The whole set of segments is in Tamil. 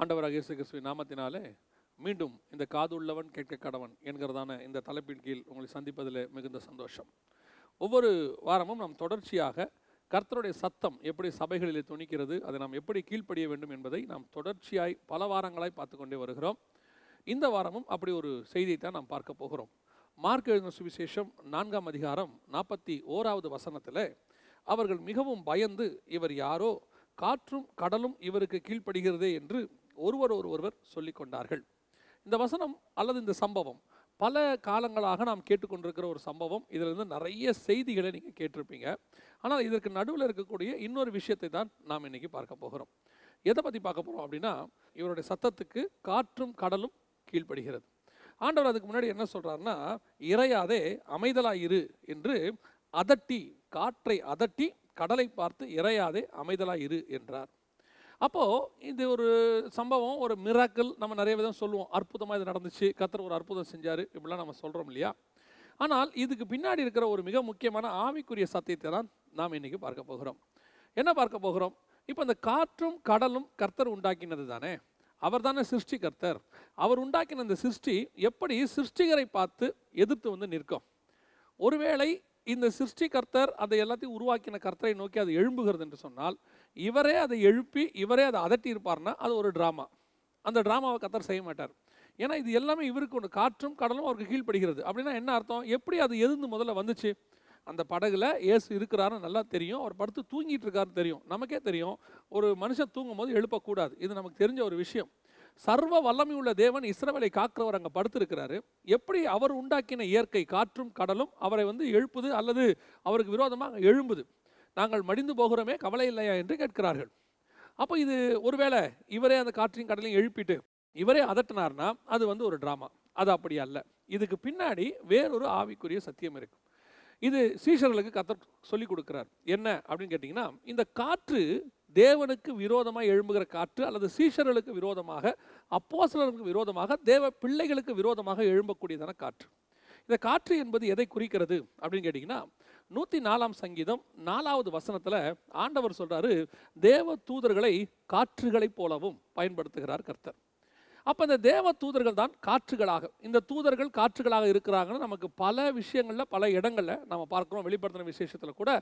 ஆண்டவராக இயேசு கிறிஸ்துவின் நாமத்தினாலே மீண்டும் இந்த காது உள்ளவன் கேட்க கடவன் என்கிறதான இந்த தலைப்பின் கீழ் உங்களை சந்திப்பதில் மிகுந்த சந்தோஷம். ஒவ்வொரு வாரமும் நாம் தொடர்ச்சியாக கர்த்தருடைய சத்தம் எப்படி சபைகளிலே துணிக்கிறது அதை நாம் எப்படி கீழ்ப்படிய வேண்டும் என்பதை நாம் தொடர்ச்சியாய் பல வாரங்களாய் பார்த்து கொண்டே வருகிறோம். இந்த வாரமும் அப்படி ஒரு செய்தியைத்தான் நாம் பார்க்க போகிறோம். மார்க் எழுதின சுவிசேஷம் நான்காம் அதிகாரம் நாற்பத்தி ஓராவது வசனத்தில் அவர்கள் மிகவும் பயந்து இவர் யாரோ காற்றும் கடலும் இவருக்கு கீழ்ப்படுகிறதே என்று ஒருவர் ஒருவர் சொல்லி கொண்டார்கள் இந்த வசனம் அல்லது இந்த சம்பவம் பல காலங்களாக நாம் கேட்டுக்கொண்டிருக்கிற ஒரு சம்பவம். இதிலிருந்து நிறைய செய்திகளை நீங்கள் கேட்டிருப்பீங்க. ஆனால் இதற்கு நடுவில் இருக்கக்கூடிய இன்னொரு விஷயத்தை தான் நாம் இன்னைக்கு பார்க்க போகிறோம். எதை பற்றி பார்க்க போகிறோம் அப்படின்னா இவருடைய சத்தத்துக்கு காற்றும் கடலும் கீழ்ப்படுகிறது. ஆண்டவர் அதுக்கு முன்னாடி என்ன சொல்கிறாருன்னா இறையாதே அமைதலாயிரு என்று அதட்டி காற்றை அதட்டி கடலை பார்த்து இறையாதே அமைதலாயிரு என்றார். அப்போது இது ஒரு சம்பவம் ஒரு மிராக்கள் நம்ம நிறைய விதம் சொல்லுவோம். அற்புதமாக இது நடந்துச்சு. கத்தர் ஒரு அற்புதம் செஞ்சார் இப்படிலாம் நம்ம சொல்கிறோம் இல்லையா? ஆனால் இதுக்கு பின்னாடி இருக்கிற ஒரு மிக முக்கியமான ஆவிக்குரிய சத்தியத்தை தான் நாம் இன்னைக்கு பார்க்க போகிறோம். என்ன பார்க்க போகிறோம்? இப்போ இந்த காற்றும் கடலும் கர்த்தர் உண்டாக்கினது தானே? அவர் தானே சிருஷ்டி கர்த்தர். அவர் உண்டாக்கின இந்த சிருஷ்டி எப்படி சிருஷ்டிகரை பார்த்து எதிர்த்து வந்து நிற்கும்? ஒருவேளை இந்த சிருஷ்டி கர்த்தர் அதை எல்லாத்தையும் உருவாக்கின கர்த்தரை நோக்கி அது எழும்புகிறது என்று சொன்னால் இவரே அதை எழுப்பி இவரே அதை அதட்டி இருப்பார்னா அது ஒரு ட்ராமா அந்த ட்ராமாவை கத்தர் செய்ய மாட்டார். ஏன்னா இது எல்லாமே இவருக்கு ஒன்று காற்றும் கடலும் அவருக்கு கீழ்ப்படுகிறது. அப்படின்னா என்ன அர்த்தம்? எப்படி அது எதிர்ந்து முதல்ல வந்துச்சு? அந்த படகுல இயேசு இருக்கிறாருன்னு நல்லா தெரியும். அவர் படுத்து தூங்கிட்டு இருக்காருன்னு தெரியும். நமக்கே தெரியும். ஒரு மனுஷன் தூங்கும் போது எழுப்பக்கூடாது. இது நமக்கு தெரிஞ்ச ஒரு விஷயம். சர்வ வல்லமை உள்ள தேவன் இஸ்ரவேலை காக்கிறவர் அங்கே படுத்திருக்கிறாரு. எப்படி அவர் உண்டாக்கின இயற்கை காற்றும் கடலும் அவரை வந்து எழுப்புது அல்லது அவருக்கு விரோதமாக எழும்புது? நாங்கள் மடிந்து போகிறோமே கவலை இல்லையா என்று கேட்கிறார்கள். அப்போ இது ஒருவேளை இவரே அந்த காற்றையும் கடலையும் எழுப்பிட்டு இவரே அதட்டினார்னா அது வந்து ஒரு ட்ராமா அது அப்படி அல்ல. இதுக்கு பின்னாடி வேறொரு ஆவிக்குரிய சத்தியம் இருக்கு. இது சீஷர்களுக்கு கத்தர் சொல்லி கொடுக்கிறார். என்ன அப்படின்னு கேட்டிங்கன்னா இந்த காற்று தேவனுக்கு விரோதமாக எழும்புகிற காற்று அல்லது சீஷர்களுக்கு விரோதமாக அப்போசலருக்கு விரோதமாக தேவ பிள்ளைகளுக்கு விரோதமாக எழும்பக்கூடியதான காற்று. இந்த காற்று என்பது எதை குறிக்கிறது அப்படின்னு கேட்டிங்கன்னா நூற்றி நாலாம் சங்கீதம் நாலாவது வசனத்தில் ஆண்டவர் சொல்றாரு தேவ தூதர்களை காற்றுகளைப் போலவும் பயன்படுத்துகிறார் கர்த்தர். அப்போ இந்த தேவ தூதர்கள் தான் காற்றுகளாக இந்த தூதர்கள் காற்றுகளாக இருக்கிறாங்கன்னு நமக்கு பல விஷயங்களில் பல இடங்களில் நம்ம பார்க்குறோம் வெளிப்படுத்தின விசேஷத்தில் கூட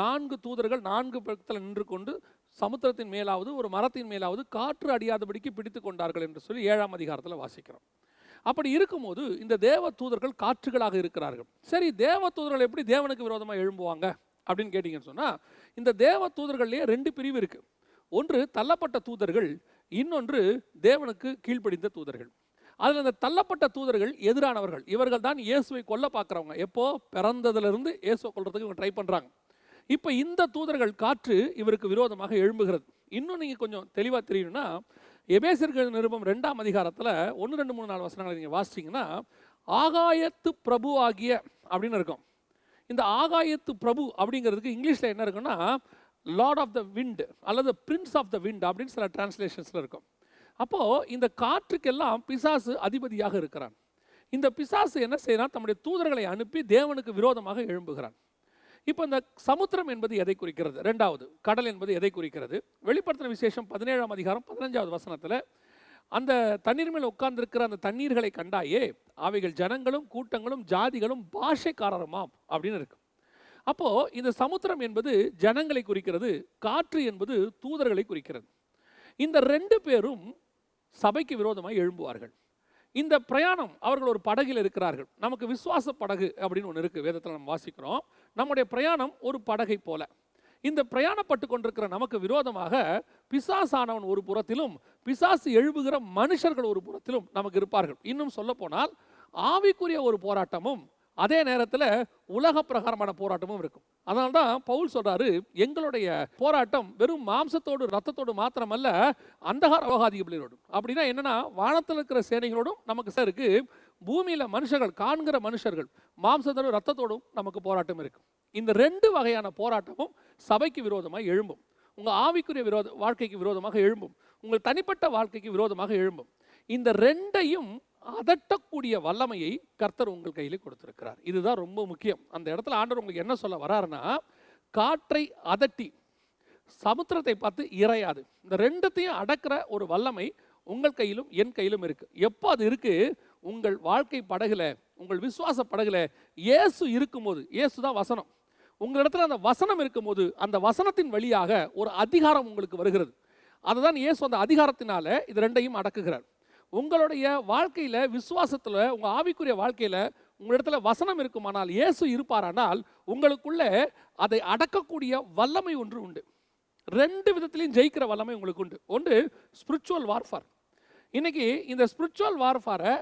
நான்கு தூதர்கள் நான்கு பக்கத்தில் நின்று கொண்டு சமுத்திரத்தின் மேலாவது ஒரு மரத்தின் மேலாவது காற்று அடியாதபடிக்கு பிடித்து கொண்டார்கள் என்று சொல்லி ஏழாம் அதிகாரத்தில் வாசிக்கிறோம். அப்படி இருக்கும்போது இந்த தேவ தூதர்கள் காற்றுகளாக இருக்கிறார்கள். சரி தேவ தூதர்கள் எப்படி தேவனுக்கு விரோதமாக எழும்புவாங்க அப்படின்னு கேட்டிங்கன்னு சொன்னால் இந்த தேவ தூதர்கள்லேயே ரெண்டு பிரிவு இருக்குது ஒன்று தள்ளப்பட்ட தூதர்கள் இன்னொன்று தேவனுக்கு கீழ்ப்படிந்த தூதர்கள். அதில் இந்த தள்ளப்பட்ட தூதர்கள் எதிரானவர்கள். இவர்கள் தான் இயேசுவை கொல்ல பார்க்குறவங்க. எப்போ? பிறந்ததுலேருந்து இயேசுவை கொள்றதுக்கு இவங்க ட்ரை பண்ணுறாங்க இப்போ இந்த தூதர்கள் காற்று இவருக்கு விரோதமாக எழும்புகிறது. இன்னும் நீங்கள் கொஞ்சம் தெளிவாக தெரியணும்னா எபேசர்கள் நிருபம் ரெண்டாம் அதிகாரத்தில் ஒன்று ரெண்டு மூணு நாலு வசனங்களை நீங்கள் வாசிச்சிங்கன்னா ஆகாயத்து பிரபு ஆகிய அப்படின்னு இருக்கும். இந்த ஆகாயத்து பிரபு அப்படிங்கிறதுக்கு இங்கிலீஷில் என்ன இருக்குன்னா லார்ட் ஆஃப் த விண்ட் அல்லது பிரின்ஸ் ஆஃப் த விண்ட் அப்படின்னு சில டிரான்ஸ்லேஷன்ஸில் இருக்கும். அப்போது இந்த காற்றுக்கெல்லாம் பிசாசு அதிபதியாக இருக்கிறான். இந்த பிசாசு என்ன செய்கிறான் தம்முடைய தூதர்களை அனுப்பி தேவனுக்கு விரோதமாக எழும்புகிறான். இப்போ இந்த சமுத்திரம் என்பது எதை குறிக்கிறது? ரெண்டாவது கடல் என்பது எதை குறிக்கிறது? வெளிப்படுத்தின விசேஷம் பதினேழாம் அதிகாரம் பதினஞ்சாவது வசனத்தில் அந்த தண்ணீர் மேல் உட்கார்ந்திருக்கிற அந்த தண்ணீர்களை கண்டாயே அவைகள் ஜனங்களும் கூட்டங்களும் ஜாதிகளும் பாஷைக்காரருமாம் அப்படின்னு இருக்கு. அப்போது இந்த சமுத்திரம் என்பது ஜனங்களை குறிக்கிறது காற்று என்பது தூதர்களை குறிக்கிறது. இந்த ரெண்டு பேரும் சபைக்கு விரோதமாக எழும்புவார்கள். இந்த பிரயாணம் அவர்கள் ஒரு படகில் இருக்கிறார்கள். நமக்கு விசுவாச படகு அப்படின்னு ஒன்று இருக்குது வேதத்தில் நம்ம வாசிக்கிறோம். நம்முடைய பிரயாணம் ஒரு படகை போல. இந்த பிரயாணப்பட்டு கொண்டிருக்கிற நமக்கு விரோதமாக பிசாசானவன் ஒரு புறத்திலும் பிசாசு எழுபுகிற மனுஷர்கள் ஒரு புறத்திலும் நமக்கு இருப்பார்கள். இன்னும் சொல்ல போனால் ஆவிக்குரிய ஒரு போராட்டமும் அதே நேரத்தில் உலக பிரகாரமான போராட்டமும் இருக்கும். அதனால தான் பவுல் சொல்கிறாரு எங்களுடைய போராட்டம் வெறும் மாம்சத்தோடு ரத்தத்தோடு மாத்திரமல்ல அந்தகார அவகாதிகளோடும் அப்படின்னா என்னென்னா வானத்தில் இருக்கிற சேனைகளோடும் நமக்கு சார் இருக்குது பூமியில் மனுஷர்கள் காண்கிற மனுஷர்கள் மாம்சத்தோடும் ரத்தத்தோடும் நமக்கு போராட்டம் இருக்கும் இந்த ரெண்டு வகையான போராட்டமும் சபைக்கு விரோதமாக எழும்பும். உங்கள் ஆவிக்குரிய விரோத வாழ்க்கைக்கு விரோதமாக எழும்பும். உங்கள் தனிப்பட்ட வாழ்க்கைக்கு விரோதமாக எழும்பும். இந்த ரெண்டையும் அதட்டக்கூடிய வல்லமையை கர்த்தர் உங்கள் கையில் கொடுத்திருக்கிறார். இதுதான் ரொம்ப முக்கியம். அந்த இடத்துல ஆண்டவர் உங்களுக்கு என்ன சொல்ல வராருன்னா காற்றை அதட்டி சமுத்திரத்தை பார்த்து இறையாது. இந்த ரெண்டுத்தையும் அடக்கிற ஒரு வல்லமை உங்கள் கையிலும் என் கையிலும் இருக்கு. எப்போ அது இருக்கு? உங்கள் வாழ்க்கை படகுல உங்கள் விசுவாச படகுல இயேசு இருக்கும்போது இயேசு தான் வசனம். உங்களிடத்துல அந்த வசனம் இருக்கும்போது அந்த வசனத்தின் வழியாக ஒரு அதிகாரம் உங்களுக்கு வருகிறது. அதுதான் இயேசு அந்த அதிகாரத்தினால இது ரெண்டையும் அடக்குகிறார். உங்களுடைய வாழ்க்கையில் விசுவாசத்தில் உங்கள் ஆவிக்குரிய வாழ்க்கையில் உங்களிடத்துல வசனம் இருக்குமானால் இயேசு இருப்பாரானால் உங்களுக்குள்ள அதை அடக்கக்கூடிய வல்லமை ஒன்று உண்டு. ரெண்டு விதத்துலையும் ஜெயிக்கிற வல்லமை உங்களுக்கு உண்டு. ஒன்று ஸ்பிரிச்சுவல் வார்ஃபார் இன்னைக்கு இந்த ஸ்பிரிச்சுவல் வார்ஃபாரை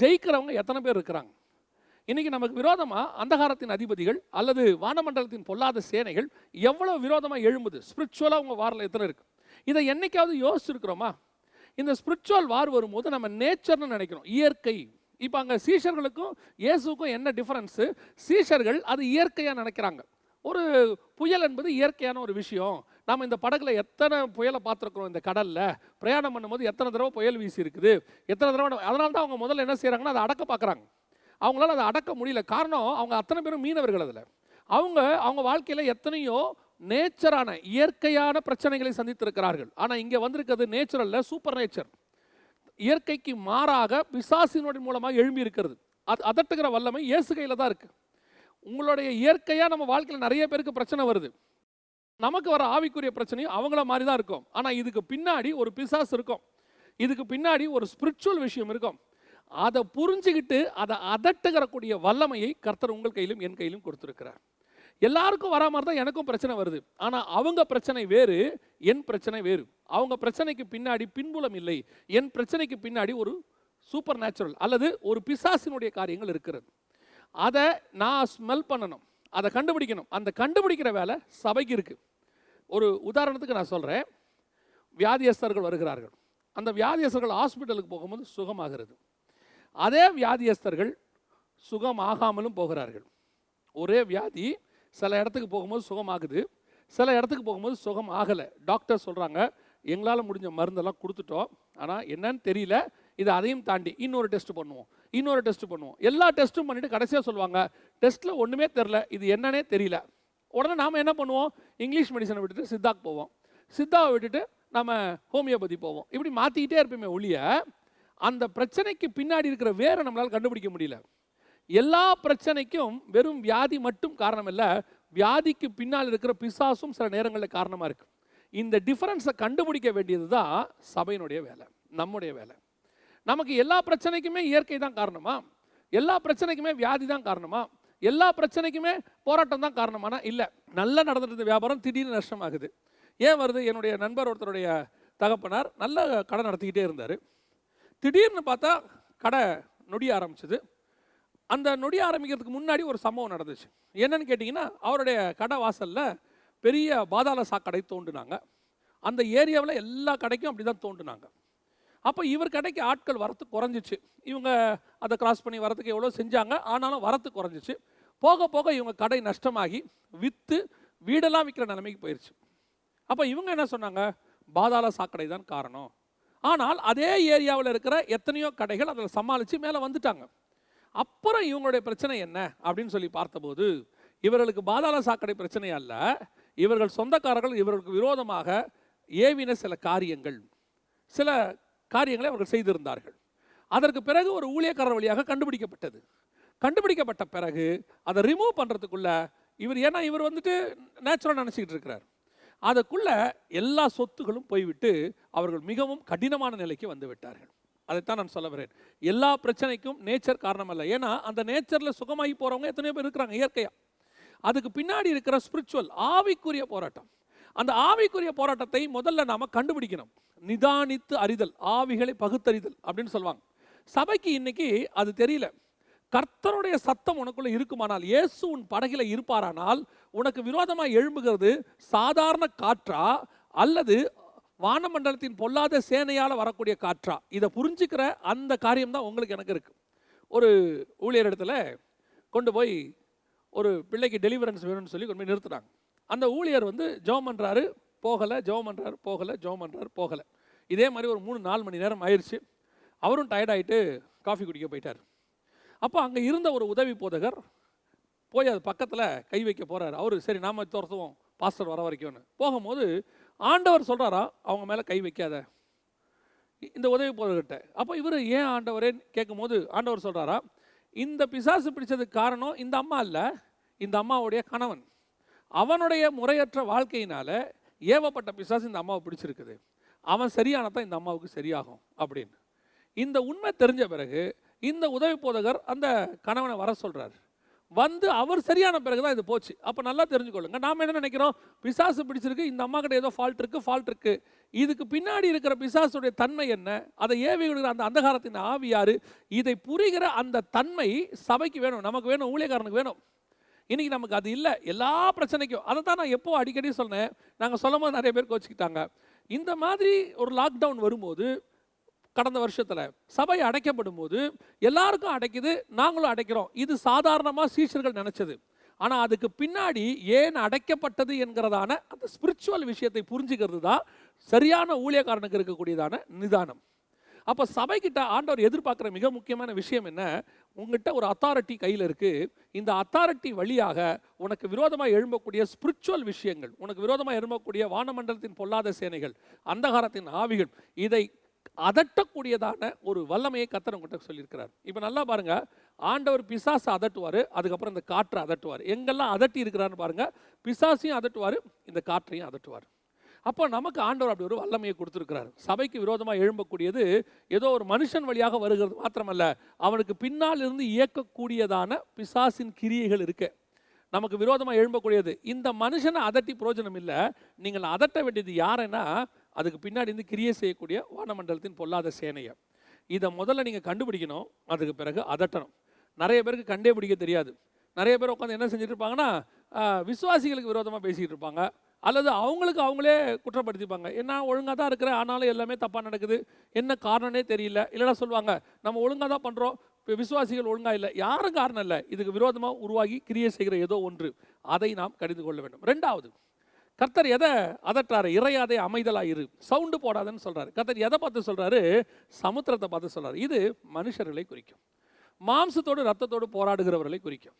ஜெயிக்கிறவங்க எத்தனை பேர் இருக்கிறாங்க? இன்னைக்கு நமக்கு விரோதமா அந்தகாரத்தின் அதிபதிகள் அல்லது வானமண்டலத்தின் பொல்லாத சேனைகள் எவ்வளவு விரோதமாக எழும்புது? ஸ்பிரிச்சுவலாக உங்கள் வாரில் எத்தனை இருக்கு? இதை என்னைக்காவது யோசிச்சிருக்கிறோமா? இந்த ஸ்பிரிச்சுவல் வார் வரும்போது நம்ம நேச்சர்னு நினைக்கிறோம். இயற்கை. இப்போ அங்கே சீஷர்களுக்கும் இயேசுக்கும் என்ன டிஃப்ரென்ஸு சீஷர்கள் அது இயற்கையாக நினைக்கிறாங்க. ஒரு புயல் என்பது இயற்கையான ஒரு விஷயம். நாம் இந்த படகுல எத்தனை புயலை பார்த்துருக்குறோம் இந்த கடலில்? பிரயாணம் பண்ணும்போது எத்தனை தடவை புயல் வீசி இருக்குது எத்தனை தடவை அதனால தான் அவங்க முதல்ல என்ன செய்கிறாங்கன்னா அதை அடக்க பார்க்குறாங்க. அவங்களால அதை அடக்க முடியல. காரணம் அவங்க அத்தனை பேரும் மீனவர்கள் அதில். அவங்க அவங்க வாழ்க்கையில் எத்தனையோ நேச்சரான இயற்கையான பிரச்சனைகளை சந்தித்திருக்கிறார்கள். ஆனால் இங்கே வந்திருக்கிறது நேச்சுரல்ல சூப்பர் நேச்சர். இயற்கைக்கு மாறாக பிசாசினுடைய மூலமாக எழும்பி இருக்கிறது அது அதட்டுகிற வல்லமை இயேசு கையில் தான் இருக்குது உங்களுடைய இயற்கையாக நம்ம வாழ்க்கையில் நிறைய பேருக்கு பிரச்சனை வருது. நமக்கு வர ஆவிக்குரிய பிரச்சனையும் அவங்கள மாதிரி தான் இருக்கும். ஆனால் இதுக்கு பின்னாடி ஒரு பிசாசு இருக்கும். இதுக்கு பின்னாடி ஒரு ஸ்பிரிச்சுவல் விஷயம் இருக்கும். அதை புரிஞ்சுக்கிட்டு அதை அதட்டுகிறக்கூடிய வல்லமையை கர்த்தர் உங்கள் கையிலும் என் கையிலும் கொடுத்துருக்கிறார். எல்லாருக்கும் வரா மாதிரி தான் எனக்கும் பிரச்சனை வருது. ஆனால் அவங்க பிரச்சனை வேறு என் பிரச்சனை வேறு. அவங்க பிரச்சனைக்கு பின்னாடி பின்புலம் இல்லை. என் பிரச்சனைக்கு பின்னாடி ஒரு சூப்பர் நேச்சுரல் அல்லது ஒரு பிசாசினுடைய காரியங்கள் இருக்கிறது. அதை நான் ஸ்மெல் பண்ணணும். அதை கண்டுபிடிக்கணும். அந்த கண்டுபிடிக்கிற வேலை சபைக்கு இருக்குது ஒரு உதாரணத்துக்கு நான் சொல்கிறேன் வியாதியஸ்தர்கள் வருகிறார்கள். அந்த வியாதியஸ்தர்கள் ஹாஸ்பிட்டலுக்கு போகும்போது சுகமாகிறது. அதே வியாதியஸ்தர்கள் சுகமாகாமலும் போகிறார்கள். ஒரே வியாதி சில இடத்துக்கு போகும்போது சுகமாகுது. சில இடத்துக்கு போகும்போது சுகம் ஆகலை. டாக்டர் சொல்கிறாங்க எங்களால் முடிஞ்ச மருந்தெல்லாம் கொடுத்துட்டோம். ஆனால் என்னன்னு தெரியல. இது அதையும் தாண்டி இன்னொரு டெஸ்ட் பண்ணுவோம். இன்னொரு டெஸ்ட் பண்ணுவோம். எல்லா டெஸ்ட்டும் பண்ணிவிட்டு கடைசியாக சொல்லுவாங்க டெஸ்ட்டில் ஒன்றுமே தெரில இது என்னன்னே தெரியல. உடனே நாம் என்ன பண்ணுவோம்? இங்கிலீஷ் மெடிசனை விட்டுட்டு சித்தாக்கு போவோம். சித்தாவை விட்டுட்டு நம்ம ஹோமியோபதி போவோம். இப்படி மாற்றிக்கிட்டே இருப்போமே ஒழிய அந்த பிரச்சனைக்கு பின்னாடி இருக்கிற வேற நம்மளால் கண்டுபிடிக்க முடியல. எல்லா பிரச்சனைக்கும் வெறும் வியாதி மட்டும் காரணம் இல்லை வியாதிக்கு பின்னால் இருக்கிற பிசாசும் சில நேரங்களில் காரணமாக இருக்கு. இந்த டிஃபரன்ஸை கண்டுபிடிக்க வேண்டியது தான் சபையினுடைய வேலை நம்முடைய வேலை. நமக்கு எல்லா பிரச்சனைக்குமே இயற்கை தான் காரணமா? எல்லா பிரச்சனைக்குமே வியாதி தான் காரணமா? எல்லா பிரச்சனைக்குமே போராட்டம் தான் காரணமானா? இல்லை. நல்லா நடந்துட்டு இருந்த வியாபாரம் திடீர்னு நஷ்டமாகுது. ஏன் வருது? என்னுடைய நண்பர் ஒருத்தருடைய தகப்பனார் நல்ல கடை நடத்திக்கிட்டே இருந்தார். திடீர்னு பார்த்தா கடை நொடிய ஆரம்பிச்சது. அந்த நொடி ஆரம்பிக்கிறதுக்கு முன்னாடி ஒரு சம்பவம் நடந்துச்சு. என்னன்னு கேட்டிங்கன்னா அவருடைய கடை வாசலில் பெரிய பாதாள சாக்கடை தோண்டுனாங்க. அந்த ஏரியாவில் எல்லா கடைக்கும் அப்படி தான் தோண்டுனாங்க. அப்போ இவர் கடைக்கு ஆட்கள் வரத்து குறைஞ்சிச்சு. இவங்க அதை கிராஸ் பண்ணி வரத்துக்கு எவ்வளோ செஞ்சாங்க ஆனாலும் வரத்து குறைஞ்சிச்சு. போக போக இவங்க கடை நஷ்டமாகி விற்று வீடெல்லாம் விற்கிற நிலைமைக்கு போயிடுச்சு அப்போ இவங்க என்ன சொன்னாங்க? பாதாள சாக்கடை தான் காரணம். ஆனால் அதே ஏரியாவில் இருக்கிற எத்தனையோ கடைகள் அதில் சமாளித்து மேலே வந்துட்டாங்க. அப்புறம் இவங்களுடைய பிரச்சனை என்ன அப்படின்னு சொல்லி பார்த்தபோது இவர்களுக்கு பாதாள சாக்கடை பிரச்சனை அல்ல. இவர்கள் சொந்தக்காரர்கள் இவர்களுக்கு விரோதமாக ஏவின சில காரியங்கள். சில காரியங்களை அவர்கள் செய்திருந்தார்கள். அதற்கு பிறகு ஒரு ஊழியக்காரர் வழியாக கண்டுபிடிக்கப்பட்டது. கண்டுபிடிக்கப்பட்ட பிறகு அதை ரிமூவ் பண்ணுறதுக்குள்ள இவர் ஏன்னா இவர் வந்துட்டு நேச்சுரல் நினச்சிக்கிட்டு இருக்கிறார். அதுக்குள்ள எல்லா சொத்துகளும் போய்விட்டு அவர்கள் மிகவும் கடினமான நிலைக்கு வந்து விட்டார்கள். அதைத்தான் நான் சொல்ல வரேன். எல்லா பிரச்சனைக்கும் நேச்சர் காரணம் அல்ல ஏன்னா அந்த நேச்சரில் சுகமாகி போகிறவங்க எத்தனையோ பேர் இருக்கிறாங்க இயற்கையாக அதுக்கு பின்னாடி இருக்கிற ஸ்பிரிச்சுவல் ஆவிக்குரிய போராட்டம். அந்த ஆவிக்குரிய போராட்டத்தை முதல்ல நாம கண்டுபிடிக்கணும். நிதானித்து அறிதல் ஆவிகளை பகுத்தறிதல் அப்படின்னு சொல்லுவாங்க. சபைக்கு இன்னைக்கு அது தெரியல. கர்த்தருடைய சத்தம் உனக்குள்ளே இருக்குமானால் இயேசு உன் படகில இருப்பாரானால் உனக்கு விரோதமாக எழும்புகிறது சாதாரண காற்றா அல்லது வானமண்டலத்தின் பொல்லாத சேனையால் வரக்கூடிய காற்றா. இதை புரிஞ்சுக்கிற அந்த காரியம் தான் உங்களுக்கு எனக்கு இருக்குது ஒரு ஊழியர் இடத்துல கொண்டு போய் ஒரு பிள்ளைக்கு டெலிவரன்ஸ் வேணும்னு சொல்லி கொண்டு போய் நிறுத்துறாங்க அந்த ஊழியர் வந்து ஜோம் பண்ணுறாரு போகலை ஜோம் பண்ணுறாரு போகலை ஜோம் பண்ணுறாரு போகலை. இதே மாதிரி ஒரு மூணு நாலு மணி நேரம் ஆயிடுச்சு அவரும் டயர்டாயிட்டு காஃபி குடிக்க போயிட்டார். அப்போ அங்கே இருந்த ஒரு உதவி போதகர் போய் அது பக்கத்தில் கை வைக்க போகிறார் அவர் சரி நாம துரத்துவோம் பாஸ்டர் வர வரைக்கும்னு. போகும்போது ஆண்டவர் சொல்கிறாரா அவங்க மேலே கை வைக்காத. இந்த உதவி போகிறகிட்ட அப்போ இவர் ஏன் ஆண்டவரேன்னு கேட்கும்போது ஆண்டவர் சொல்கிறாரா இந்த பிசாசு பிடிச்சதுக்கு காரணம் இந்த அம்மா இல்லை இந்த அம்மாவுடைய கணவன். அவனுடைய முறையற்ற வாழ்க்கையினால ஏவப்பட்ட பிசாசு இந்த அம்மாவை பிடிச்சிருக்குது. அவன் சரியானதான் இந்த அம்மாவுக்கு சரியாகும் அப்படின்னு. இந்த உண்மை தெரிஞ்ச பிறகு இந்த உதவி போதகர் அந்த கணவனை வர சொல்கிறார் வந்து அவர் சரியான பிறகு தான் இது போச்சு. அப்போ நல்லா தெரிஞ்சுக்கொள்ளுங்க. நாம் என்ன நினைக்கிறோம்? பிசாசு பிடிச்சிருக்கு இந்த அம்மா கிட்ட ஏதோ ஃபால்ட் இருக்குது ஃபால்ட் இருக்குது இதுக்கு பின்னாடி இருக்கிற பிசாசுடைய தன்மை என்ன? அதை ஏவி விடுகிற அந்த அந்தகாரத்தின் ஆவி யார்? இதை புரிகிற அந்த தன்மை சபைக்கு வேணும். நமக்கு வேணும் ஊழியக்காரனுக்கு வேணும். இன்றைக்கி நமக்கு அது இல்லை. எல்லா பிரச்சனைக்கும். அதை தான் நான் எப்போ அடிக்கடி சொன்னேன் நாங்கள் சொல்லும் போது நிறைய பேர் கோச்சிக்கிட்டாங்க. இந்த மாதிரி ஒரு லாக்டவுன் வரும்போது கடந்த வருஷத்தில் சபை அடைக்கப்படும் போது எல்லாருக்கும் அடைக்குது நாங்களும் அடைக்கிறோம். இது சாதாரணமாக சீஷர்கள் நினச்சது. ஆனால் அதுக்கு பின்னாடி ஏன் அடைக்கப்பட்டது என்கிறதான அந்த ஸ்பிரிச்சுவல் விஷயத்தை புரிஞ்சுக்கிறது தான் சரியான ஊழியக்காரனுக்கு இருக்கக்கூடியதான நிதானம். அப்போ சபைக்கிட்ட ஆண்டவர் எதிர்பார்க்குற மிக முக்கியமான விஷயம் என்ன? உங்ககிட்ட ஒரு அத்தாரிட்டி கையில் இருக்குது இந்த அத்தாரிட்டி வழியாக உனக்கு விரோதமாக எழும்பக்கூடிய ஸ்பிரிச்சுவல் விஷயங்கள் உனக்கு விரோதமாக எழும்பக்கூடிய வானமண்டலத்தின் பொல்லாத சேனைகள் அந்தகாரத்தின் ஆவிகள் இதை அதட்டக்கூடியதான ஒரு வல்லமையை கத்தர் உங்கள்கிட்ட சொல்லியிருக்கிறார். இப்போ நல்லா பாருங்க ஆண்டவர் பிசாசை அதட்டுவார் அதுக்கப்புறம் இந்த காற்றை அதட்டுவார். எங்கெல்லாம் அதட்டி இருக்கிறான்னு பாருங்க பிசாசையும் அதட்டுவார் இந்த காற்றையும் அதட்டுவார். அப்போ நமக்கு ஆண்டவர் அப்படி ஒரு வல்லமையை கொடுத்துருக்கிறார். சபைக்கு விரோதமாக எழும்பக்கூடியது ஏதோ ஒரு மனுஷன் வழியாக வருகிறது மாத்திரமல்ல அவனுக்கு பின்னால் இருந்து இயக்கக்கூடியதான பிசாசின் கிரியைகள் இருக்கு. நமக்கு விரோதமாக எழும்பக்கூடியது. இந்த மனுஷனை அதட்டி பிரயோஜனம் இல்லை நீங்கள் அதட்ட வேண்டியது யாருன்னா அதுக்கு பின்னாடி இருந்து கிரியை செய்யக்கூடிய வானமண்டலத்தின் பொல்லாத சேனையை. இதை முதல்ல நீங்கள் கண்டுபிடிக்கணும் அதுக்கு பிறகு அதட்டணும். நிறைய பேருக்கு கண்டே பிடிக்க தெரியாது. நிறைய பேர் உட்காந்து என்ன செஞ்சுட்டு இருப்பாங்கன்னா விசுவாசிகளுக்கு விரோதமாக பேசிக்கிட்டு இருப்பாங்க. அல்லது அவங்களுக்கு அவங்களே குற்றப்படுத்திப்பாங்க. என்ன ஒழுங்காக தான் இருக்கிற ஆனாலும் எல்லாமே தப்பாக நடக்குது. என்ன காரணம்னே தெரியல. இல்லைன்னா சொல்லுவாங்க நம்ம ஒழுங்காக தான் பண்ணுறோம் இப்போ விசுவாசிகள் ஒழுங்காக இல்லை. யாரும் காரணம் இல்லை. இதுக்கு விரோதமாக உருவாகி கிரியை செய்கிற ஏதோ ஒன்று. அதை நாம் கடிந்து கொள்ள வேண்டும். ரெண்டாவது கர்த்தர் எதை அதட்டாரு? இறையாதே அமைதலாக இரு சவுண்டு போடாதன்னு சொல்றாரு. கர்த்தர் எதை பார்த்து சொல்றாரு? சமுத்திரத்தை பார்த்து சொல்றாரு. இது மனுஷர்களை குறிக்கும். மாம்சத்தோடு ரத்தத்தோடு போராடுகிறவர்களை குறிக்கும்.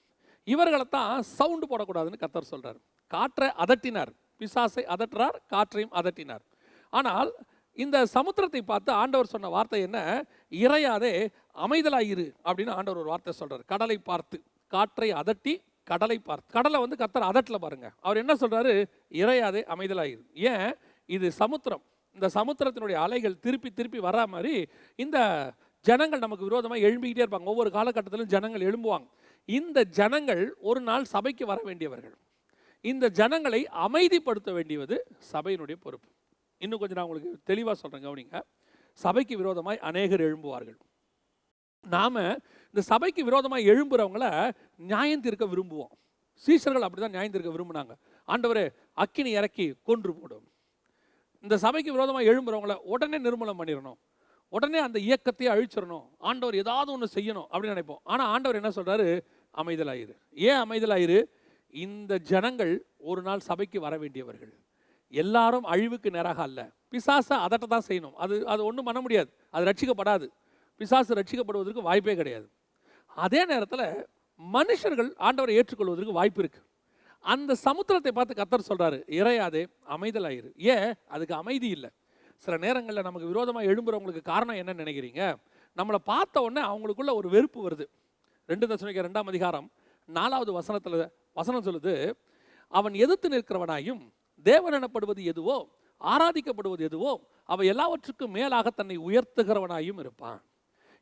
இவர்களை தான் சவுண்டு போடக்கூடாதுன்னு கர்த்தர் சொல்றாரு. காற்றை அதட்டினார். பிசாசை அதட்டுறார் காற்றையும் அதட்டினார். ஆனால் இந்த சமுத்திரத்தை பார்த்து ஆண்டவர் சொன்ன வார்த்தை என்ன? இறையாதே அமைதலாயிரு அப்படின்னு ஆண்டவர் ஒரு வார்த்தை சொல்றாரு. கடலை பார்த்து காற்றை அதட்டி கடலை பார்த்து கடலை வந்து கத்தர் அதட்டில் பாருங்க. அவர் என்ன சொல்றாரு? இறையாதே அமைதலாயிரு. ஏன்? இது சமுத்திரம். இந்த சமுத்திரத்தினுடைய அலைகள் திருப்பி திருப்பி வரா மாதிரி இந்த ஜனங்கள் நமக்கு விரோதமாக எழும்பிக்கிட்டே இருப்பாங்க. ஒவ்வொரு காலகட்டத்திலும் ஜனங்கள் எழும்புவாங்க. இந்த ஜனங்கள் ஒரு நாள் சபைக்கு வர வேண்டியவர்கள். இந்த ஜனங்களை அமைதிப்படுத்த வேண்டியது சபையினுடைய பொறுப்பு. இன்னும் கொஞ்சம் நான் உங்களுக்கு தெளிவாக சொல்கிறேன் கவனிங்க. சபைக்கு விரோதமாய் அநேகர் எழும்புவார்கள். நாம இந்த சபைக்கு விரோதமாக எழும்புறவங்கள நியாயம் தீர்க்க விரும்புவோம். சீசர்கள் அப்படி தான் நியாயம் தீர்க்க விரும்புனாங்க. ஆண்டவரே அக்கினி இறக்கி கொன்று போடும். இந்த சபைக்கு விரோதமாக எழும்புறவங்கள உடனே நிர்மூலம் பண்ணிடணும் உடனே அந்த இயக்கத்தையே அழிச்சிடணும் ஆண்டவர் ஏதாவது ஒன்று செய்யணும் அப்படின்னு நினைப்போம். ஆனால் ஆண்டவர் என்ன சொல்றாரு? அமைதலாயிரு. ஏன் அமைதலாயிரு? இந்த ஜனங்கள் ஒரு நாள் சபைக்கு வர வேண்டியவர்கள். எல்லாரும் அழிவுக்கு நேராக அல்ல. பிசாசை அதட்ட தான் செய்யணும். அது அது ஒன்றும் பண்ண முடியாது. அது ரட்சிக்கப்படாது. பிசாசு ரட்சிக்கப்படுவதற்கு வாய்ப்பே கிடையாது. அதே நேரத்தில் மனுஷர்கள் ஆண்டவரை ஏற்றுக்கொள்வதற்கு வாய்ப்பு இருக்குது அந்த சமுத்திரத்தை பார்த்து கத்தர் சொல்கிறாரு இறையாதே அமைதலாயிரு. ஏன்? அதுக்கு அமைதி இல்லை. சில நேரங்களில் நமக்கு விரோதமாக எழும்புறவங்களுக்கு காரணம் என்னன்னு நினைக்கிறீங்க? நம்மளை பார்த்த உடனே அவங்களுக்குள்ள ஒரு வெறுப்பு வருது. ரெண்டு தசமிக்க ரெண்டாம் அதிகாரம் நாலாவது வசனத்தில் வசனம் சொல்லுது அவன் எதிர்த்து நிற்கிறவனாயும் தேவன் எனப்படுவது எதுவோ ஆராதிக்கப்படுவது எதுவோ அவன் எல்லாவற்றுக்கும் மேலாக தன்னை உயர்த்துகிறவனாயும் இருப்பான்.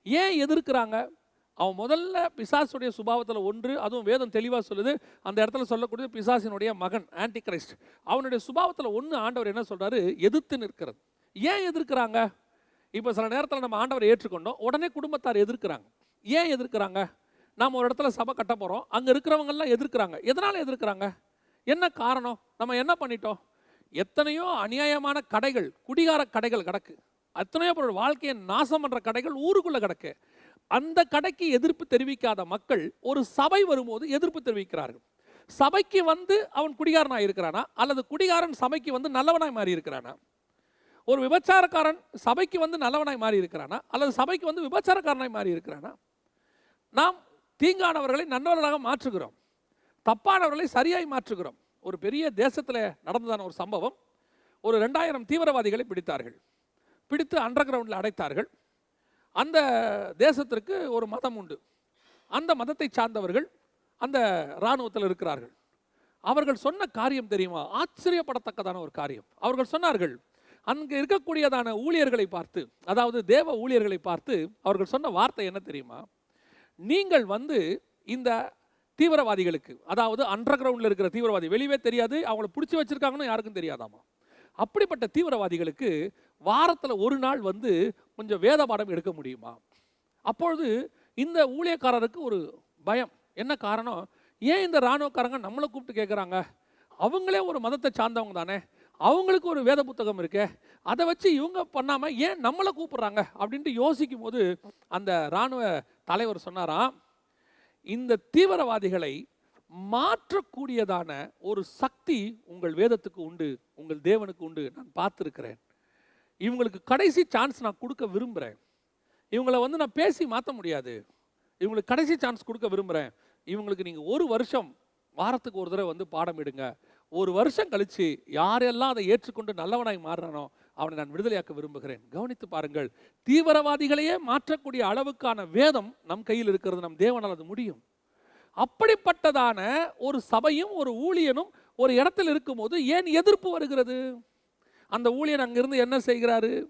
ஏன் எதிர்க்கிறாங்க? அவன் முதல்ல பிசாசுடைய சுபாவத்தில் ஒன்று அதுவும் வேதம் தெளிவாக சொல்லுது. அந்த இடத்துல சொல்லக்கூடிய பிசாசினுடைய மகன் ஆன்டி கிரைஸ்ட் அவனுடைய சுபாவத்தில் ஒன்று ஆண்டவர் என்ன சொல்கிறாரு எதிர்த்து நிற்கிறது. ஏன் எதிர்க்கிறாங்க? இப்போ சில நேரத்தில் நம்ம ஆண்டவரை ஏற்றுக்கொண்டோம் உடனே குடும்பத்தார் எதிர்க்கிறாங்க. ஏன் எதிர்க்கிறாங்க? நாம் ஒரு இடத்துல சபை கட்ட போகிறோம் அங்கே இருக்கிறவங்கெல்லாம் எதிர்க்கிறாங்க. எதனால் எதிர்க்கிறாங்க? என்ன காரணம்? நம்ம என்ன பண்ணிட்டோம்? எத்தனையோ அநியாயமான கடைகள் குடிகார கடைகள் கிடக்கு. அத்தனையோ பேரோட வாழ்க்கையை நாசம் பண்ணுற கடைகள் ஊருக்குள்ளே கிடக்கு. அந்த கடைக்கு எதிர்ப்பு தெரிவிக்காத மக்கள் ஒரு சபை வரும்போது எதிர்ப்பு தெரிவிக்கிறார்கள். சபைக்கு வந்து அவன் குடிகாரனாக இருக்கிறானா? அல்லது குடிகாரன் சபைக்கு வந்து நல்லவனாய் மாறி இருக்கிறானா? ஒரு விபச்சாரக்காரன் சபைக்கு வந்து நல்லவனாய் மாறி இருக்கிறானா? அல்லது சபைக்கு வந்து விபச்சாரக்காரனாய் மாறி இருக்கிறானா? நாம் தீங்கானவர்களை நல்லவர்களாக மாற்றுகிறோம். தப்பானவர்களை சரியாய் மாற்றுகிறோம். ஒரு பெரிய தேசத்தில் நடந்ததான ஒரு சம்பவம். ஒரு ரெண்டாயிரம் தீவிரவாதிகளை பிடித்தார்கள். பிடித்து அண்டர் கிரவுண்டில் அடைத்தார்கள். அந்த தேசத்திற்கு ஒரு மதம் உண்டு. அந்த மதத்தை சார்ந்தவர்கள் அந்த இராணுவத்தில் இருக்கிறார்கள். அவர்கள் சொன்ன காரியம் தெரியுமா? ஆச்சரியப்படத்தக்கதான ஒரு காரியம். அவர்கள் சொன்னார்கள் அங்கே இருக்கக்கூடியதான ஊழியர்களை பார்த்து அதாவது தேவ ஊழியர்களை பார்த்து அவர்கள் சொன்ன வார்த்தை என்ன தெரியுமா? நீங்கள் வந்து இந்த தீவிரவாதிகளுக்கு அதாவது அண்டர் கிரவுண்டில் இருக்கிற தீவிரவாதி வெளியவே தெரியாது அவங்கள பிடிச்சி வச்சிருக்காங்கன்னு யாருக்கும் தெரியாதாமா? அப்படிப்பட்ட தீவிரவாதிகளுக்கு வாரத்தில் ஒரு நாள் வந்து கொஞ்சம் வேத பாடம் எடுக்க முடியுமா? அப்பொழுது இந்த ஊழியக்காரருக்கு ஒரு பயம். என்ன காரணம்? ஏன் இந்த இராணுவக்காரங்க நம்மளை கூப்பிட்டு கேட்குறாங்க அவங்களே ஒரு மதத்தை சார்ந்தவங்க தானே. அவங்களுக்கு ஒரு வேத புத்தகம் இருக்கே. அதை வச்சு இவங்க பண்ணாமல் ஏன் நம்மளை கூப்பிட்றாங்க? அப்படின்ட்டு யோசிக்கும் போது அந்த இராணுவ தலைவர் சொன்னாராம் இந்த தீவிரவாதிகளை மாற்றக்கூடியதான ஒரு சக்தி உங்கள் வேதத்துக்கு உண்டு உங்கள் தேவனுக்கு உண்டு. நான் பார்த்துருக்கிறேன். இவங்களுக்கு கடைசி சான்ஸ் நான் கொடுக்க விரும்புகிறேன் இவங்கள வந்து நான் பேசி மாற்ற முடியாது. இவங்களுக்கு கடைசி சான்ஸ் கொடுக்க விரும்புகிறேன் இவங்களுக்கு நீங்கள் ஒரு வருஷம் வாரத்துக்கு ஒரு தடவை வந்து பாடம் எடுங்க ஒரு வருஷம் கழித்து யாரெல்லாம் அதை ஏற்றுக்கொண்டு நல்லவனாய் மாறுறானோ அவனை நான் விடுதலையாக்க விரும்புகிறேன். கவனித்து பாருங்கள் தீவிரவாதிகளையே மாற்றக்கூடிய அளவுக்கான வேதம் நம் கையில் இருக்கிறது நம் தேவனால் அது முடியும். அப்படிப்பட்டதான ஒரு சபையும் ஒரு ஊழியனும் ஒரு இடத்துல இருக்கும்போது ஏன் எதிர்ப்பு வருகிறது? அந்த ஊழியன் அங்கிருந்து என்ன செய்கிறாரு?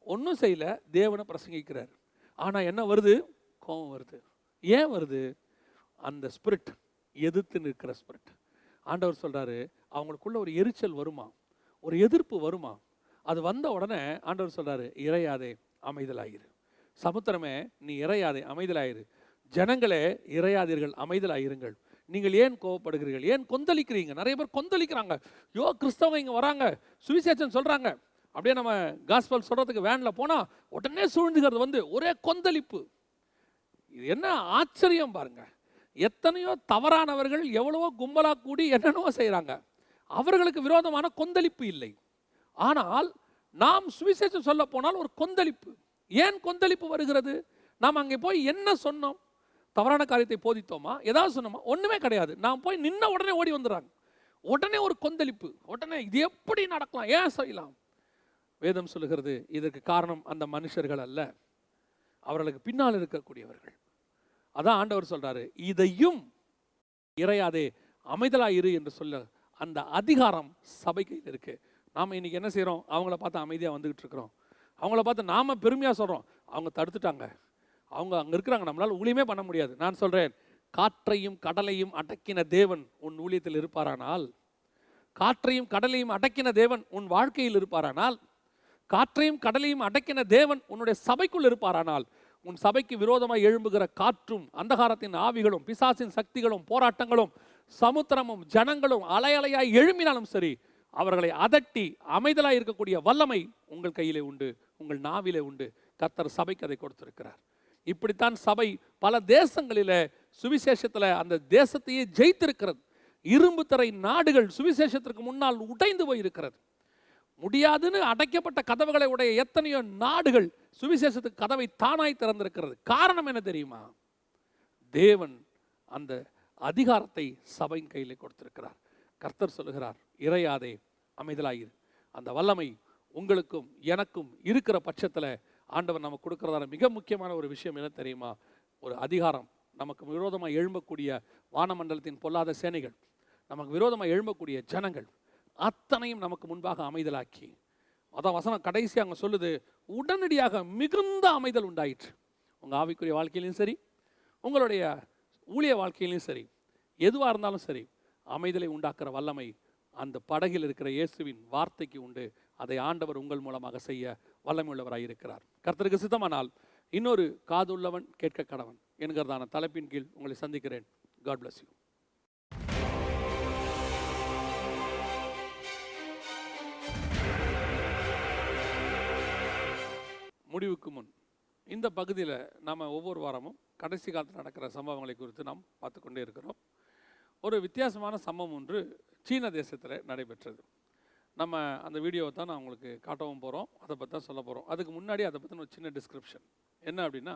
ஒன்றும் செய்யல. தேவனை பிரசங்கிக்கிறார். ஆனால் என்ன வருது? கோபம் வருது. ஏன் வருது? அந்த ஸ்பிரிட் எதிர்த்து நிற்கிற ஸ்பிரிட் ஆண்டவர் சொல்கிறாரு அவங்களுக்குள்ள ஒரு எரிச்சல் வருமா? ஒரு எதிர்ப்பு வருமா? அது வந்த உடனே ஆண்டவர் சொல்கிறாரு இறையாதே அமைதலாயிரு. சமுத்திரமே நீ இறையாதே அமைதலாயிரு. ஜனங்களே இறையாதீர்கள் அமைதலாயிருங்கள். நீங்கள் ஏன் கோவப்படுகிறீர்கள்? ஏன் கொந்தளிக்கிறீங்க? நிறைய பேர் கொந்தளிக்கிறாங்க. யோ கிறிஸ்தவங்க இங்கே வராங்க. சுவிசேஷன் சொல்கிறாங்க அப்படியே நம்ம காஸ்பல் சொல்கிறதுக்கு வேனில் போனால் உடனே சூழ்ந்துகிறது வந்து ஒரே கொந்தளிப்பு. இது என்ன ஆச்சரியம் பாருங்க. எத்தனையோ தவறானவர்கள் எவ்வளவோ கும்பலாக கூடி என்னென்னவோ செய்கிறாங்க அவர்களுக்கு விரோதமான கொந்தளிப்பு இல்லை. ஆனால் நாம் சுவிசேஷம் சொல்ல போனால் ஒரு கொந்தளிப்பு. ஏன் கொந்தளிப்பு வருகிறது? நாம் அங்கே போய் என்ன சொன்னோம்? தவறான காரியத்தை போதித்தோமா? ஏதாவது சொன்னோமா? ஒன்றுமே கிடையாது. நாம் போய் நின்ன உடனே ஓடி வந்துடுறாங்க. உடனே ஒரு கொந்தளிப்பு. உடனே இது எப்படி நடக்கலாம்? ஏன் செய்யலாம்? வேதம் சொல்லுகிறது இதற்கு காரணம் அந்த மனுஷர்கள் அல்ல. அவர்களுக்கு பின்னால் இருக்கக்கூடியவர்கள். அதான் ஆண்டவர் சொல்கிறாரு இதையும் இறையாதே அமைதலாக இரு என்று சொல்ல அந்த அதிகாரம் சபை கையில் இருக்குது நாம் இன்னைக்கு என்ன செய்கிறோம் அவங்கள பார்த்து அமைதியாக வந்துக்கிட்டு இருக்கிறோம். அவங்கள பார்த்து நாம பெருமையாக சொல்கிறோம் அவங்க தடுத்துட்டாங்க. அவங்க அங்கே இருக்கிறாங்க. நம்மளால ஊழியமே பண்ண முடியாது. நான் சொல்றேன் காற்றையும் கடலையும் அடக்கின தேவன் உன் ஊழியத்தில் இருப்பாரானால் காற்றையும் கடலையும் அடக்கின தேவன் உன் வாழ்க்கையில் இருப்பாரானால் காற்றையும் கடலையும் அடக்கின தேவன் உன்னுடைய சபைக்குள் இருப்பாரானால் உன் சபைக்கு விரோதமாக எழும்புகிற காற்றும் அந்தகாரத்தின் ஆவிகளும் பிசாசின் சக்திகளும் போராட்டங்களும் சமுத்திரமும் ஜனங்களும் அலையலையாய் எழும்பினாலும் சரி அவர்களை அதட்டி அமைதலாய் இருக்கக்கூடிய வல்லமை உங்கள் கையிலே உண்டு உங்கள் நாவிலே உண்டு. கத்தர் சபைக்கு அதை கொடுத்திருக்கிறார். இப்படித்தான் சபை பல தேசங்களில் சுவிசேஷத்துல அந்த தேசத்தையே ஜெயித்திருக்கிறது. இரும்பு தரை நாடுகள் சுவிசேஷத்திற்கு முன்னால் உடைந்து போயிருக்கிறது. முடியாதுன்னு அடைக்கப்பட்ட கதவுகளை உடைய எத்தனையோ நாடுகள் சுவிசேஷத்துக்கு கதவை தானாய் திறந்திருக்கிறது. காரணம் என்ன தெரியுமா? தேவன் அந்த அதிகாரத்தை சபையின் கையில் கொடுத்திருக்கிறார். கர்த்தர் சொல்லுகிறார் இறையாதே அமைதலாயிரு. அந்த வல்லமை உங்களுக்கும் எனக்கும் இருக்கிற பட்சத்தில் ஆண்டவர் நமக்கு கொடுக்குறதான மிக முக்கியமான ஒரு விஷயம் என்ன தெரியுமா? ஒரு அதிகாரம். நமக்கு விரோதமாக எழும்பக்கூடிய வானமண்டலத்தின் பொல்லாத சேனைகள் நமக்கு விரோதமாக எழும்பக்கூடிய ஜனங்கள் அத்தனையும் நமக்கு முன்பாக அமைதலாக்கி. அதான் வசனம் கடைசி அங்கே சொல்லுது உடனடியாக மிகுந்த அமைதல் உண்டாயிற்று. உங்கள் ஆவிக்குரிய வாழ்க்கையிலையும் சரி உங்களுடைய ஊழிய வாழ்க்கையிலையும் சரி எதுவாக இருந்தாலும் சரி அமைதலை உண்டாக்குற வல்லமை அந்த படகில் இருக்கிற இயேசுவின் வார்த்தைக்கு உண்டு. அதை ஆண்டவர் உங்கள் மூலமாக செய்ய வல்லமை இருக்கிறார். கர்த்தருக்கு சித்தமானால் இன்னொரு காதுள்ளவன் கேட்க கடவன் என்கிறதான தலைப்பின் கீழ் உங்களை சந்திக்கிறேன். காட் பிளஸ் யூ முடிவுக்கு முன் இந்த பகுதியில் நாம் ஒவ்வொரு வாரமும் கடைசி காலத்தில் நடக்கிற சம்பவங்களை குறித்து நாம் பார்த்து கொண்டே இருக்கிறோம். ஒரு வித்தியாசமான சம்பவம் ஒன்று சீன தேசத்தில் நடைபெற்றது. நம்ம அந்த வீடியோவை தான் நான் உங்களுக்கு காட்டவும் போகிறோம் அதை பற்றி தான் சொல்ல போகிறோம் அதுக்கு முன்னாடி அதை பற்றின ஒரு சின்ன டிஸ்கிரிப்ஷன் என்ன அப்படின்னா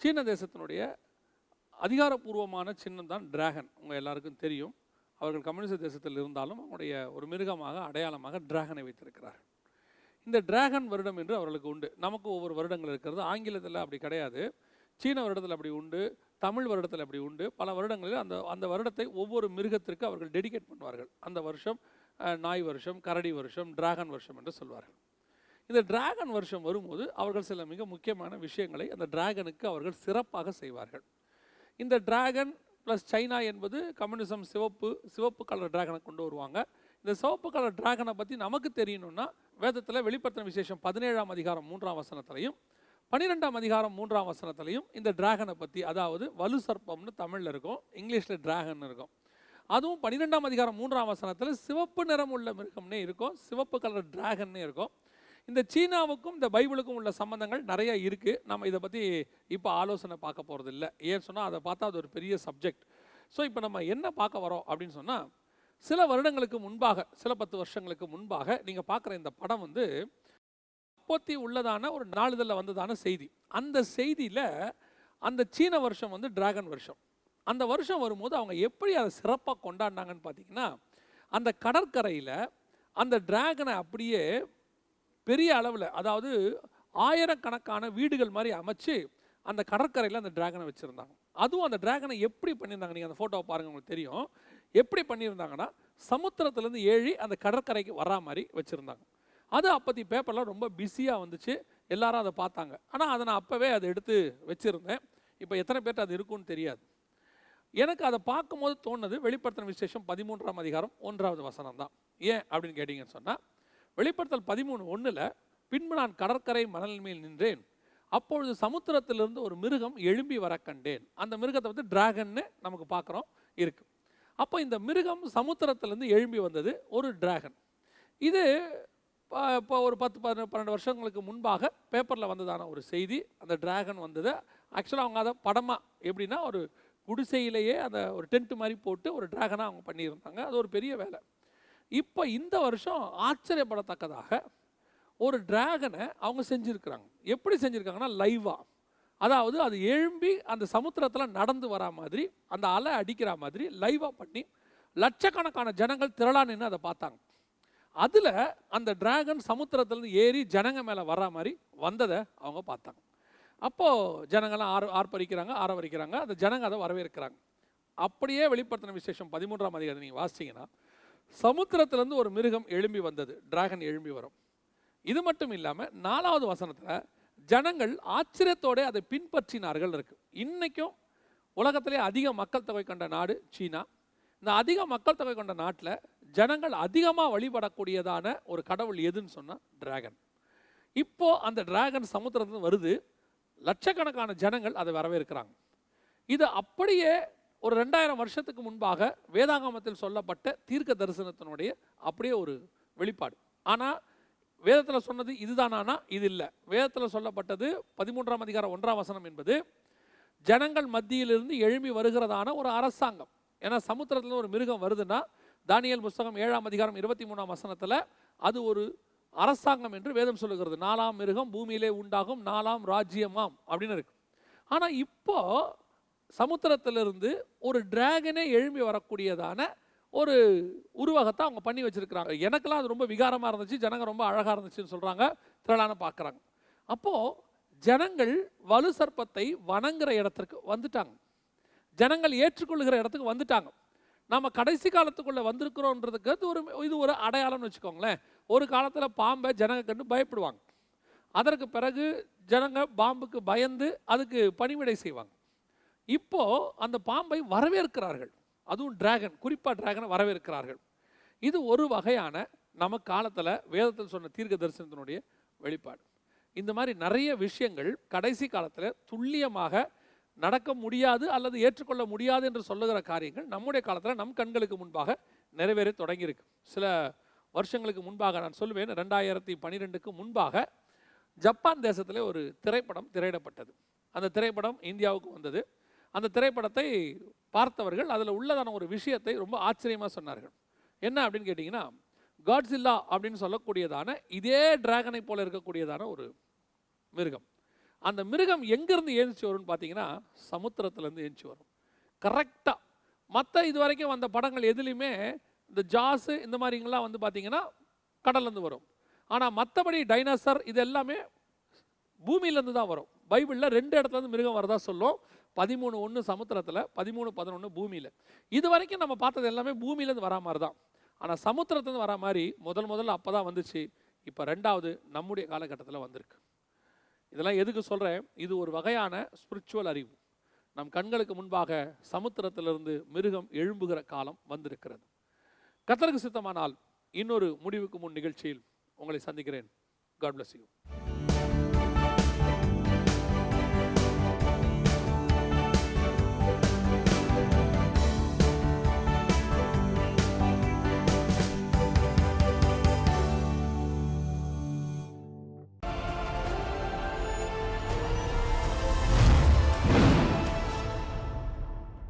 சீன தேசத்தினுடைய அதிகாரப்பூர்வமான சின்னம் தான் டிராகன் உங்கள் எல்லாருக்கும் தெரியும். அவர்கள் கம்யூனிஸ்ட் தேசத்தில் இருந்தாலும் அவங்களுடைய ஒரு மிருகமாக அடையாளமாக டிராகனை வைத்திருக்கிறார் இந்த டிராகன் வருடம் என்று அவர்களுக்கு உண்டு. நமக்கு ஒவ்வொரு வருடங்கள் இருக்கிறது. ஆங்கிலத்தில் அப்படி கிடையாது. சீன வருடத்தில் அப்படி உண்டு. தமிழ் வருடத்தில் அப்படி உண்டு. பல வருடங்களில் அந்த அந்த வருடத்தை ஒவ்வொரு மிருகத்திற்கு அவர்கள் டெடிகேட் பண்ணுவார்கள். அந்த வருஷம் நாய் வருஷம் கரடி வருஷம் டிராகன் வருஷம் என்று சொல்வார்கள். இந்த டிராகன் வருஷம் வரும்போது அவர்கள் சில மிக முக்கியமான விஷயங்களை அந்த டிராகனுக்கு அவர்கள் சிறப்பாக செய்வார்கள். இந்த டிராகன் ப்ளஸ் சைனா என்பது கம்யூனிசம் சிவப்பு சிவப்பு கலர் டிராகனை கொண்டு வருவாங்க. இந்த சிவப்பு கலர் டிராகனை பற்றி நமக்கு தெரியணும்னா வேதத்தில் வெளிப்படுத்தின விசேஷம் பதினேழாம் அதிகாரம் மூன்றாம் வசனத்திலையும் பன்னிரெண்டாம் அதிகாரம் மூன்றாம் வசனத்திலையும் இந்த டிராகனை பற்றி அதாவது வலு சர்ப்பம்னு தமிழில் இருக்கும் இங்கிலீஷில் டிராகன் இருக்கும். அதுவும் பன்னிரெண்டாம் அதிகாரம் மூன்றாம் வசனத்தில் சிவப்பு நிறம் உள்ள மிருகம்னே இருக்கும் சிவப்பு கலர் டிராகன்னே இருக்கும். இந்த சீனாவுக்கும் இந்த பைபிளுக்கும் உள்ள சம்பந்தங்கள் நிறைய இருக்குது நம்ம இதை பற்றி இப்போ ஆலோசனை பார்க்க போகிறது இல்லை ஏன்னு சொன்னால் அதை பார்த்தா அது ஒரு பெரிய சப்ஜெக்ட் ஸோ இப்போ நம்ம என்ன பார்க்க வரோம் அப்படின்னு சொன்னால் சில வருடங்களுக்கு முன்பாக சில பத்து வருஷங்களுக்கு முன்பாக நீங்கள் பார்க்குற இந்த படம் வந்து அப்போத்தி உள்ளதான ஒரு நாளிதழில் வந்ததான செய்தி. அந்த செய்தியில் அந்த சீன வருஷம் வந்து டிராகன் வருஷம். அந்த வருஷம் வரும்போது அவங்க எப்படி அதை சிறப்பாக கொண்டாடினாங்கன்னு பார்த்தீங்கன்னா அந்த கடற்கரையில் அந்த டிராகனை அப்படியே பெரிய அளவில் அதாவது ஆயிரக்கணக்கான வீடுகள் மாதிரி அமைச்சு அந்த கடற்கரையில் அந்த டிராகனை வச்சுருந்தாங்க. அதுவும் அந்த டிராகனை எப்படி பண்ணியிருந்தாங்க? நீங்கள் அந்த ஃபோட்டோவை பாருங்கள் உங்களுக்கு தெரியும். எப்படி பண்ணியிருந்தாங்கன்னா சமுத்திரத்துலேருந்து ஏழி அந்த கடற்கரைக்கு வரா மாதிரி வச்சுருந்தாங்க. அது அப்போத்தி பேப்பர்லாம் ரொம்ப பிஸியாக வந்துச்சு. எல்லாரும் அதை பார்த்தாங்க. ஆனால் அதை நான் அப்போவே அதை எடுத்து வச்சுருந்தேன். இப்போ எத்தனை பேர்ட்ட அது இருக்குன்னு தெரியாது. எனக்கு அதை பார்க்கும்போது தோணுது வெளிப்படுத்தின விசேஷம் பதிமூன்றாம் அதிகாரம் ஒன்றாவது வசனம் தான். ஏன் அப்படின்னு கேட்டிங்கன்னு சொன்னால் வெளிப்படுத்தல் பதிமூணு ஒன்றில் பின்பு நான் கடற்கரை மணல் மேல் நின்றேன். அப்பொழுது சமுத்திரத்திலிருந்து ஒரு மிருகம் எழும்பி வர கண்டேன். அந்த மிருகத்தை வந்து டிராகன்னு நமக்கு பார்க்குறோம் இருக்குது அப்போ இந்த மிருகம் சமுத்திரத்திலேருந்து எழும்பி வந்தது ஒரு டிராகன் இது இப்போ ஒரு பத்து பதினெட்டு பன்னெண்டு வருஷங்களுக்கு முன்பாக பேப்பரில் வந்ததான ஒரு செய்தி. அந்த டிராகன் வந்தது ஆக்சுவலாக அவங்க அதை படமாக எப்படின்னா ஒரு குடிசையிலேயே அதை ஒரு டென்ட் மாதிரி போட்டு ஒரு ட்ராகனாக அவங்க பண்ணியிருந்தாங்க. அது ஒரு பெரிய வேலை. இப்போ இந்த வருஷம் ஆச்சரியப்படத்தக்கதாக ஒரு டிராகனை அவங்க செஞ்சுருக்கிறாங்க. எப்படி செஞ்சுருக்காங்கன்னா லைவாக அதாவது அது எழும்பி அந்த சமுத்திரத்தில் நடந்து வரா மாதிரி அந்த அலை அடிக்கிற மாதிரி லைவாக பண்ணி லட்சக்கணக்கான ஜனங்கள் திரளா நின்று அதை பார்த்தாங்க. அதில் அந்த டிராகன் சமுத்திரத்துலேருந்து ஏறி ஜனங்க மேலே வர்ற மாதிரி வந்ததை அவங்க பார்த்தாங்க. அப்போது ஜனங்கள்லாம் ஆர் ஆர்ப்பரிக்கிறாங்க ஆரவரிக்கிறாங்க அந்த ஜனங்க அதை வரவேற்கிறாங்க. அப்படியே வெளிப்படுத்தின விசேஷம் பதிமூன்றாம் அதிகாரம் நீங்கள் வாசிச்சீங்கன்னா சமுத்திரத்திலேருந்து ஒரு மிருகம் எழும்பி வந்தது டிராகன் எழும்பி வரும். இது மட்டும் இல்லாமல் நாலாவது வசனத்தில் ஜனங்கள் ஆச்சரியத்தோட அதை பின்பற்றினார்கள் இருக்குது இன்றைக்கும் உலகத்திலே அதிக மக்கள் தொகை கொண்ட நாடு சீனா. இந்த அதிக மக்கள் தொகை கொண்ட நாட்டில் ஜனங்கள் அதிகமாக வழிபடக்கூடியதான ஒரு கடவுள் எதுன்னு சொன்னால் டிராகன் இப்போது அந்த டிராகன் சமுத்திரத்துலேருந்து வருது. லட்சக்கணக்கான ஜனங்கள் அதை வரவேற்கிறாங்க. இது அப்படியே ஒரு ரெண்டாயிரம் வருஷத்துக்கு முன்பாக வேதாகமத்தில் சொல்லப்பட்ட தீர்க்க தரிசனத்தினுடைய அப்படியே ஒரு வெளிப்பாடு. ஆனால் வேதத்தில் சொன்னது இதுதானானா இது இல்லை. வேதத்தில் சொல்லப்பட்டது பதிமூன்றாம் அதிகாரம் ஒன்றாம் வசனம் என்பது ஜனங்கள் மத்தியிலிருந்து எழும்பி வருகிறதான ஒரு அரசாங்கம். ஏன்னா சமுத்திரத்தில் ஒரு மிருகம் வருதுன்னா தானியல் புஸ்தகம் ஏழாம் அதிகாரம் இருபத்தி மூணாம் வசனத்தில் அது ஒரு அரசாங்கம் என்று வேதம் சொல்லுகிறது. நாலாம் மிருகம் பூமியிலே உண்டாகும் நாலாம் ராஜ்யமாம் அப்படின்னு இருக்கு. ஆனால் இப்போ சமுத்திரத்திலிருந்து ஒரு டிராகனே எழும்பி வரக்கூடியதான ஒரு உருவகத்தை அவங்க பண்ணி வச்சிருக்கிறாங்க. எனக்கெல்லாம் அது ரொம்ப விகாரமாக இருந்துச்சு ஜனங்க ரொம்ப அழகாக இருந்துச்சுன்னு சொல்கிறாங்க திரளான பார்க்குறாங்க அப்போது ஜனங்கள் வலு சர்ப்பத்தை வணங்குற இடத்திற்கு வந்துட்டாங்க. ஜனங்கள் ஏற்றுக்கொள்கிற இடத்துக்கு வந்துட்டாங்க. நம்ம கடைசி காலத்துக்குள்ளே வந்திருக்கிறோன்றதுக்கு அது ஒரு இது ஒரு அடையாளம்னு வச்சுக்கோங்களேன். ஒரு காலத்தில் பாம்பை ஜனங்க கண்டு பயப்படுவாங்க. அதற்கு பிறகு ஜனங்க பாம்புக்கு பயந்து அதுக்கு பணிவிடை செய்வாங்க. இப்போ அந்த பாம்பை வரவேற்கிறார்கள். அதுவும் டிராகன் குறிப்பாக டிராகனை வரவேற்கிறார்கள். இது ஒரு வகையான நம்ம காலத்தில் வேதத்தில் சொன்ன தீர்க்க தரிசனத்தினுடைய வெளிப்பாடு. இந்த மாதிரி நிறைய விஷயங்கள் கடைசி காலத்தில் துல்லியமாக நடக்க முடியாது அல்லது ஏற்றுக்கொள்ள முடியாது என்று சொல்லுகிற காரியங்கள் நம்முடைய காலத்தில் நம் கண்களுக்கு முன்பாக நிறைவேற தொடங்கியிருக்கு. சில வருஷங்களுக்கு முன்பாக நான் சொல்லுவேன் ரெண்டாயிரத்தி பன்னிரெண்டுக்கு முன்பாக ஜப்பான் தேசத்திலே ஒரு திரைப்படம் திரையிடப்பட்டது. அந்த திரைப்படம் இந்தியாவுக்கு வந்தது. அந்த திரைப்படத்தை பார்த்தவர்கள் அதில் உள்ளதான ஒரு விஷயத்தை ரொம்ப ஆச்சரியமாக சொன்னார்கள். என்ன அப்படின்னு கேட்டிங்கன்னா காட்ஸில்லா அப்படின்னு சொல்லக்கூடியதான இதே டிராகனை போல இருக்கக்கூடியதான ஒரு மிருகம். அந்த மிருகம் எங்கேருந்து ஏந்திச்சு வரும்னு பார்த்தீங்கன்னா சமுத்திரத்துலேருந்து ஏந்திச்சு வரும். கரெக்டாக மற்ற இது வரைக்கும் வந்த படங்கள் எதுலேயுமே இந்த ஜாஸு இந்த மாதிரிங்கெல்லாம் வந்து பார்த்தீங்கன்னா கடல்லேருந்து வரும். ஆனால் மற்றபடி டைனோசர் இது எல்லாமே பூமியிலேருந்து தான் வரும். பைபிளில் ரெண்டு இடத்துல இருந்து மிருகம் வரதா சொல்லும். பதிமூணு ஒன்று சமுத்திரத்தில் பதிமூணு பதினொன்று பூமியில். இது வரைக்கும் நம்ம பார்த்தது எல்லாமே பூமியிலேருந்து வரா மாதிரி தான். ஆனால் சமுத்திரத்துலேருந்து வரா மாதிரி முதல் முதல்ல அப்போ தான் வந்துச்சு. இப்போ ரெண்டாவது நம்முடைய காலகட்டத்தில் வந்திருக்கு. இதெல்லாம் எதுக்கு சொல்கிறேன் இது ஒரு வகையான ஸ்பிரிச்சுவல் அறிவு. நம் கண்களுக்கு முன்பாக சமுத்திரத்திலிருந்து மிருகம் எழும்புகிற காலம் வந்திருக்கிறது. கத்தருக்கு சித்தமானால் இன்னொரு முடிவுக்கு முன் நிகழ்ச்சியில் உங்களை சந்திக்கிறேன். God bless you